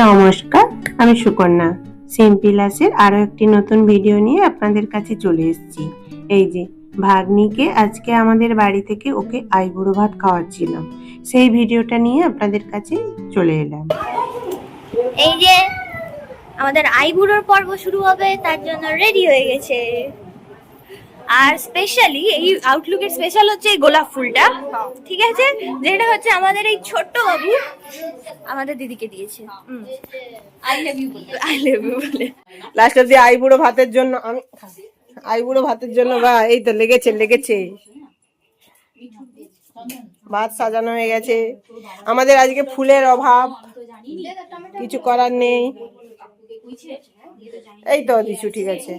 নমস্কার, আমি সুকন্যা। সিম্পিলাসের আরও একটি নতুন ভিডিও নিয়ে আপনাদের কাছে চলে এসেছি। এই যে, ভাগ্নিকে আজকে আমাদের বাড়ি থেকে ওকে আইবুড়ো ভাত খাওয়াচ্ছিলাম সেই ভিডিওটা নিয়ে আপনাদের কাছে চলে এলাম। এই যে, আমাদের আইবুড়োর পর্ব শুরু হবে, তার জন্য রেডি হয়ে গেছে। আর স্পেশালি এই আউটলুকের স্পেশাল হচ্ছে এই গোলাপ ফুলটা ঠিক আছে? যেটা হচ্ছে আমাদের এই ছোট্ট বাবু আমাদের দিদিকে দিয়েছে। I love you I love you বলে। লাস্ট অব্দি আইবুড়ো ভাতের জন্য আমি আইবুড়ো ভাতের জন্য বা এই তো লেগেছে লেগেছে। ভাত সাজানো হয়ে গেছে। আমাদের আজকে ফুলের অভাব। কিছু করার নেই। এই তো দিশু ঠিক আছে।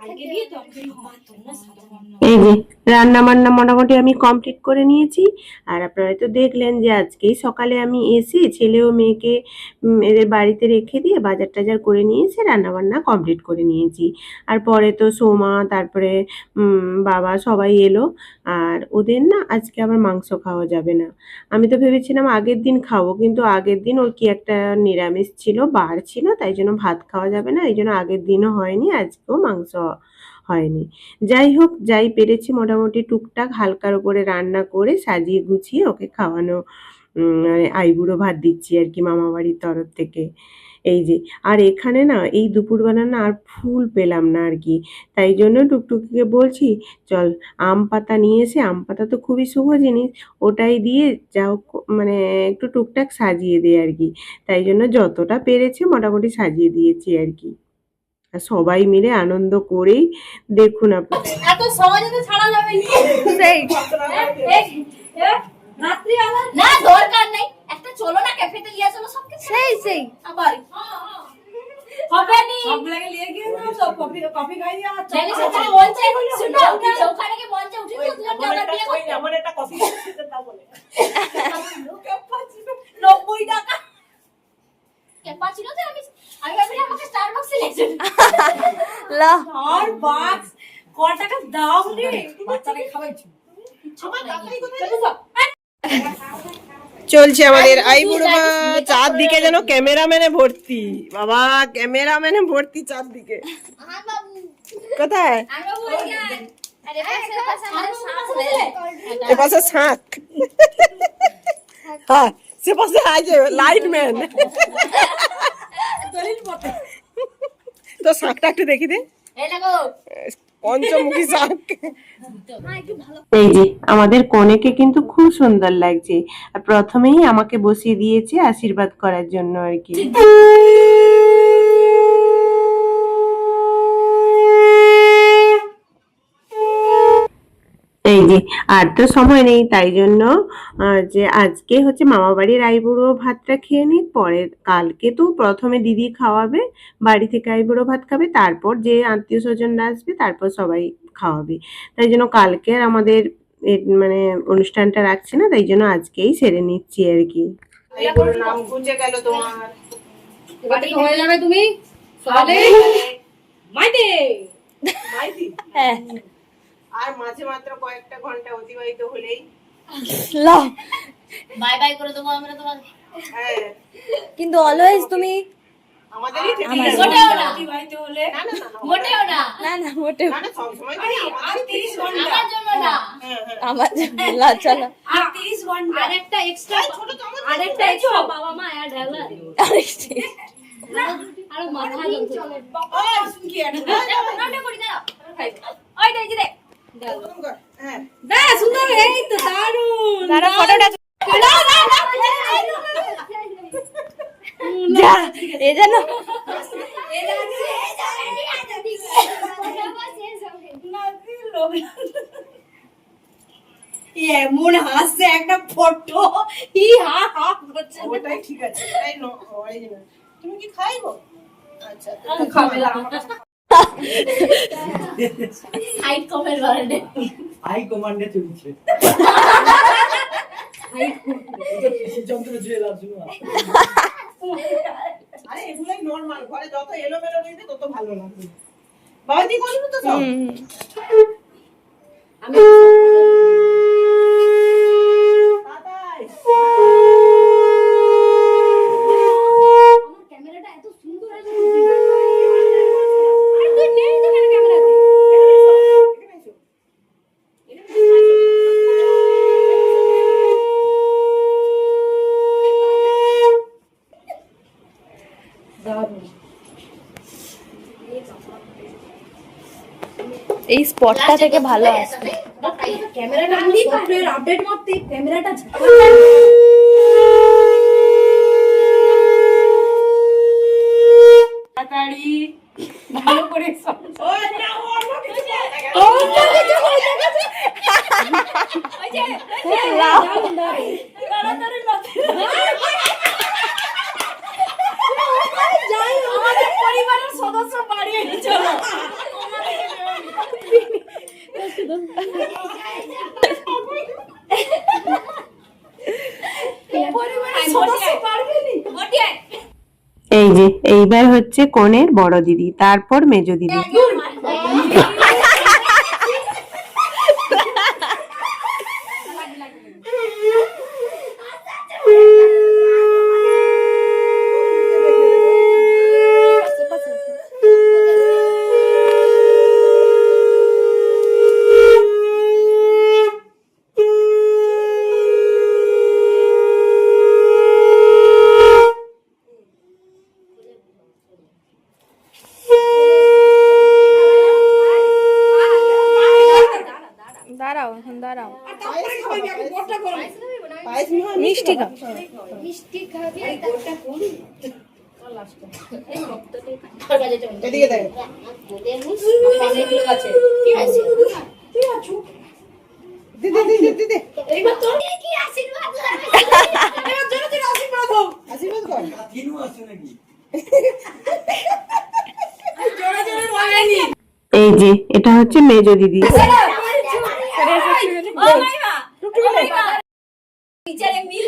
কালকে দিয়ে তো তোমরা সাজানো এই যে রান্না বান্না মোটামুটি আমি কমপ্লিট করে নিয়েছি। আর আপনারা তো দেখলেন যে আজকেই সকালে আমি এসে ছেলে ও মেয়েকে এদের বাড়িতে রেখে দিয়ে বাজার টাজার করে নিয়ে এসে রান্না বান্না কমপ্লিট করে নিয়েছি। আর পরে তো সোমা, তারপরে বাবা সবাই এলো। আর ওদের না আজকে আবার মাংস খাওয়া যাবে না। আমি তো ভেবেছিলাম আগের দিন খাব, কিন্তু আগের দিন ওর কি একটা নিরামিষ ছিল বার ছিল, তাই জন্য ভাত খাওয়া যাবে না। এই জন্য আগের দিনও হয়নি, আজকেও মাংস হয়নি। যাই হোক যাই পেরেছি মোটামুটি টুকটাক হালকার উপরে রান্না করে সাজিয়ে গুছিয়ে ওকে খাওয়ানো মানে আইবুড়ো ভাত দিচ্ছি আর কি মামা বাড়ির তরফ থেকে। এই যে, আর এখানে না, এই দুপুরবেলা না আর ফুল পেলাম না আর কি। তাই জন্য টুকটুকিকে বলছি, চল, আম পাতা নিয়ে এসে, আম পাতা তো খুবই শুভ জিনিস, ওটাই দিয়ে যাও মানে একটু টুকটাক সাজিয়ে দে আর কি। তাই জন্য যতটা পেরেছি মোটামুটি সাজিয়ে দিয়েছি আর কি। সবাই মিলে আনন্দ করেই দেখুন আপনি এত সহজে তো ছাড়া যাবে সেই। রাত্রিবেলা না দরকার নেই। একটা চলো না ক্যাফেতে লিয়ে চলো সব কিছু সেই সেই। আবার। হবে নি। জানিস ওখানে মঞ্চে শুনো ওখানে কি মঞ্চে উঠে তো দুজনকে আমরা বিয়ে করতে নব্বই টাকা ক্যাপাচিনো তো আমি আমি ভাবছি আমাকে স্টারবাক্সে নিয়ে যাবে লা আর বাক্স ক টাকা দাম রে বাচ্চাকে খাওয়াইছো চলছে আমাদের আইবুড়ো ভাত চারদিকে যেন ক্যামেরাম্যানে ভর্তি। বাবা ক্যামেরাম্যানে ভর্তি চারদিকে কোথায়? আমরা বলি যান আরে পাশে পাশে আমাদের শ্বাস হয়ে এ শাঁখ। হ্যাঁ সে পাশে আছে লাইটম্যান। তো শাকটা একটু দেখি দে। পঞ্চমুখী ভালো। এই যে আমাদের কনেকে কিন্তু খুব সুন্দর লাগছে। আর প্রথমেই আমাকে বসিয়ে দিয়েছে আশীর্বাদ করার জন্য আর কি। এই যে আর তো সময় নেই তাই জন্য যে আজকে হচ্ছে মামা বাড়ির আইবুড়ো ভাতটা খেয়ে নিই পরে কালকে তো প্রথমে দিদি খাওয়াবে বাড়ি থেকে আইবুড়ো ভাত খাবে তারপর যে আত্মীয় স্বজনরা আসবে তারপর সবাই খাওয়াবে। তাই জন্য কালকে আর আমাদের এ- মানে অনুষ্ঠানটা রাখছি না তাই জন্য আজকেই সেরে নিচ্ছি আর কি। নাম গেল তোমার হয়ে যাবে তুমি? মাইতে? হ্যাঁ। আর মাঝে মাত্র কয়েকটা ঘণ্টা অতিবাহিত হলেই বাই বাই করে দেবো আমরা তোমাকে হ্যাঁ কিন্তু অলওয়েজ তুমি আমাদেরই থেকে আমার- যাবে। মোটেও না অতিবাহিত হলে না না না না, মোটেও না না না মোটেও না না সবসময় আর আমাদেরই তিরিশ থেকে ঘণ্টা আমার জন্য না হ্যাঁ, হ্যাঁ। আমার চলো আর তিরিশ ঘণ্টা আরেকটা এক্সট্রা ছোট তো আমার আরেকটা এক্সট্রা বাবা মা অ্যাড হলো আর মাথা যন্ত্রণা ও, শুন কি একটা? নটা করি দাও ওই দে হ্যাঁ সুন্দর, এই তো দারুণ। তারা ফটোটা না না না যা এ যেন এমন হাসছে একটা ফটো ই হা হা করছে ওটাই ঠিক আছে তুমি কি খাইবো আচ্ছা খাবে হাইট কমের হাই কমান্ডে চলছে। যন্ত্র লাভ আরে এগুলাই নরমাল ঘরে যত এলোমেলো রইবে তত ভালো লাগবে। বাড়ি করবি তো সব? দাদাই এই স্পটটা থেকে ভালো আসবে ক্যামেরাটা সফটওয়্যার আপডেট করতে ক্যামেরাটা তাড়াতাড়ি ভালো করে পরিবারের সদস্য বাড়ি চলো পরিবারের সদস্য পারবেনি এই যে এইবার হচ্ছে কনের বড় দিদি তারপর মেজো দিদি। দাঁড়াও। মিষ্টি খা এদিকে দেখ। দিদি দিদি দিদি আশীর্বাদ? কর। কিনু আছে নাকি? এই যে এটা হচ্ছে মেজো দিদি। বিচারে মিল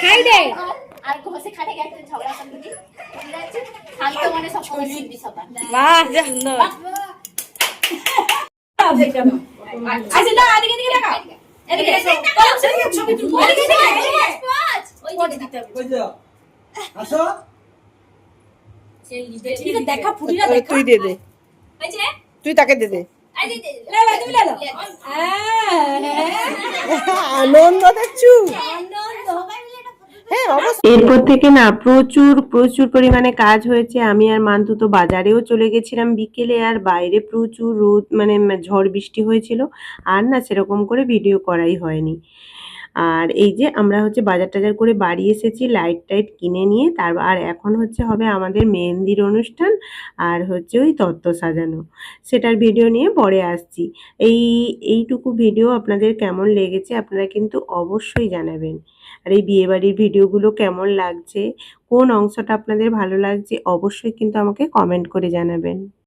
খাই দে আর ঘষে খাটে গেছে ঝগড়া করতে দি শান্ত মনে সব সময় শিখবি সবার বাহ সুন্দর দেখা তুই তুই তাকে দে আনন্দ দেখছু আনন্দ। এরপর থেকে না প্রচুর প্রচুর পরিমাণে কাজ হয়েছে। আমি আর মান্তু তো বাজারেও চলে গেছিলাম বিকেলে আর বাইরে প্রচুর রোদ মানে ঝড় বৃষ্টি হয়েছিল। আর না সেরকম করে ভিডিও করাই হয়নি। আর এই যে আমরা হচ্ছে বাজার টাজার করে বাড়ি এসেছি, লাইট টাইট কিনে নিয়ে, তার আর এখন হচ্ছে হবে আমাদের মেহেন্দির অনুষ্ঠান আর হচ্ছে ওই তত্ত্ব সাজানো। সেটার ভিডিও নিয়ে পরে আসছি। এই, এইটুকু ভিডিও আপনাদের কেমন লেগেছে আপনারা কিন্তু অবশ্যই জানাবেন। আর এই বিয়েবাড়ির ভিডিওগুলো কেমন লাগছে? কোন অংশটা আপনাদের ভালো লাগছে? অবশ্যই কিন্তু আমাকে কমেন্ট করে জানাবেন।